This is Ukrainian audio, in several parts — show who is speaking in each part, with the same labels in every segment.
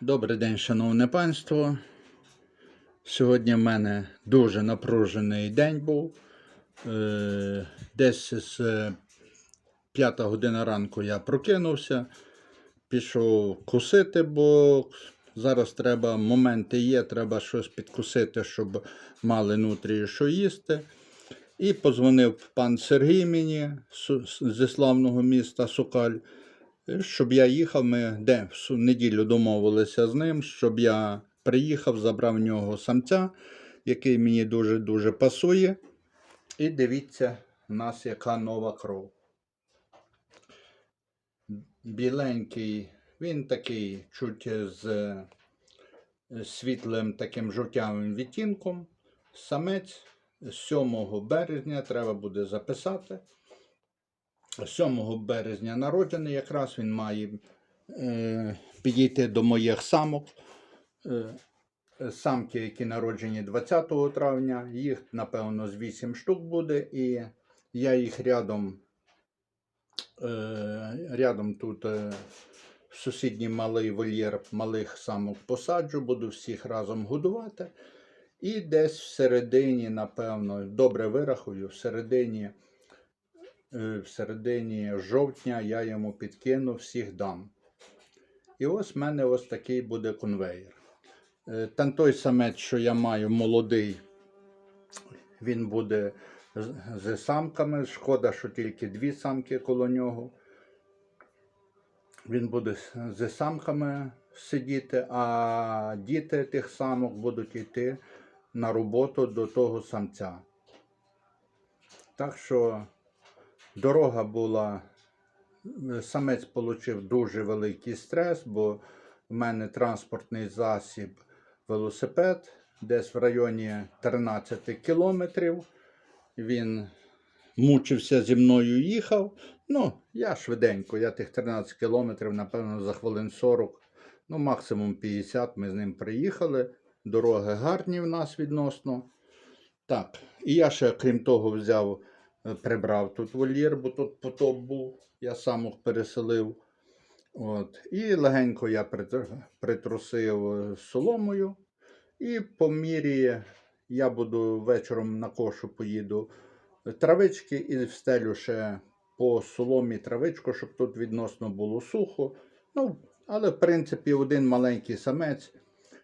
Speaker 1: Добрий день, шановне панство. Сьогодні в мене дуже напружений день був. Е, Десь з 5 година ранку я прокинувся, пішов кусити, бо зараз треба, моменти є, треба щось підкусити, щоб мали нутрії що їсти. І позвонив пан Сергій мені зі славного міста Сокаль, щоб я їхав. Ми де в неділю домовилися з ним, щоб я приїхав, забрав в нього самця, який мені дуже-дуже пасує. І дивіться, у нас яка нова кров. Біленький, він такий чуть з світлим таким жовтявим відтінком. Самець 7 березня треба буде записати. 7 березня народжений, якраз він має е, підійти до моїх самок. Е, самки, які народжені 20 травня, їх, напевно, з 8 штук буде, і я їх рядом, е, рядом тут е, в сусідній малий вольєр малих самок посаджу, буду всіх разом годувати. І десь всередині, напевно, добре вирахую, всередині, е, всередині жовтня я йому підкину, всіх дам. І ось в мене ось такий буде конвейер. Е, Там той самець, що я маю, молодий, він буде з, самками. Шкода, що тільки дві самки коло нього. Він буде з самками сидіти, а діти тих самок будуть йти на роботу до того самця. Так що дорога була, самець отримав дуже великий стрес, бо в мене транспортний засіб велосипед десь в районі 13 кілометрів. Він мучився зі мною їхав. Ну, я швиденько, я тих 13 кілометрів, напевно, за хвилин 40, ну, максимум 50 ми з ним приїхали. Дороги гарні в нас відносно. Так, і я ще, крім того, взяв, прибрав тут вольєр, бо тут потоп був, я сам їх переселив. От. І легенько я притрусив е, соломою. І по мірі я буду вечором на кошу поїду е, травички і встелю ще по соломі травичку, щоб тут відносно було сухо. Ну, але в принципі один маленький самець.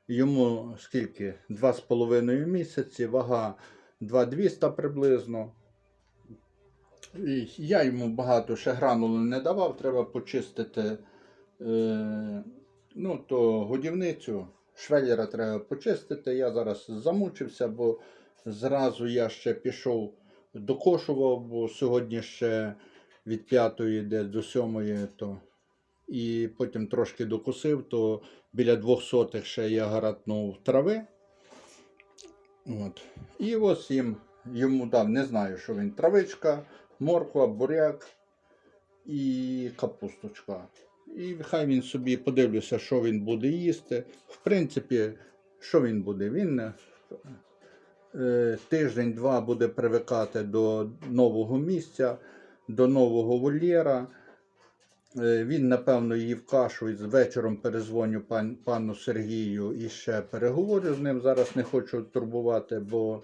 Speaker 1: Йому скільки? Два з половиною місяці, вага 2200 приблизно. Я йому багато ще гранули не давав, треба почистити е, ну, то годівницю. Швеллера треба почистити. Я зараз замучився, бо зразу я ще пішов докошував, бо сьогодні ще від 5 десь до 7, то і потім трошки докусив, то біля двох сотих ще я гаратнув трави. От. І ось їм, йому дав, не знаю, що він, травичка, морква, буряк і капусточка. І хай він собі подивлюся, що він буде їсти. В принципі, що він буде? Він е, тиждень-два буде привикати до нового місця, до нового вольєра. Е, Він, напевно, їв кашу і вечором перезвоню пан, пану Сергію і ще переговорю з ним. Зараз не хочу турбувати, бо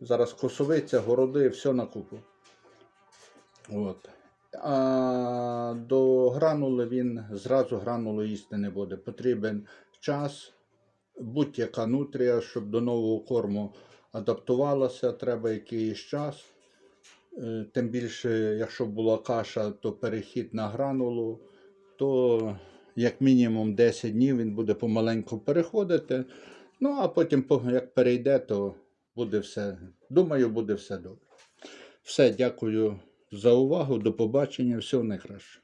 Speaker 1: зараз косовиця, городи, все на купу. От. А до гранули він зразу гранулу їсти не буде. Потрібен час, будь-яка нутрія, щоб до нового корму адаптувалася, треба якийсь час. Е, Тим більше, якщо була каша, то перехід на гранулу, то як мінімум 10 днів він буде помаленьку переходити. Ну, а потім, як перейде, то буде все. Думаю, буде все добре. Все, дякую за увагу. До побачення. Всього найкраще.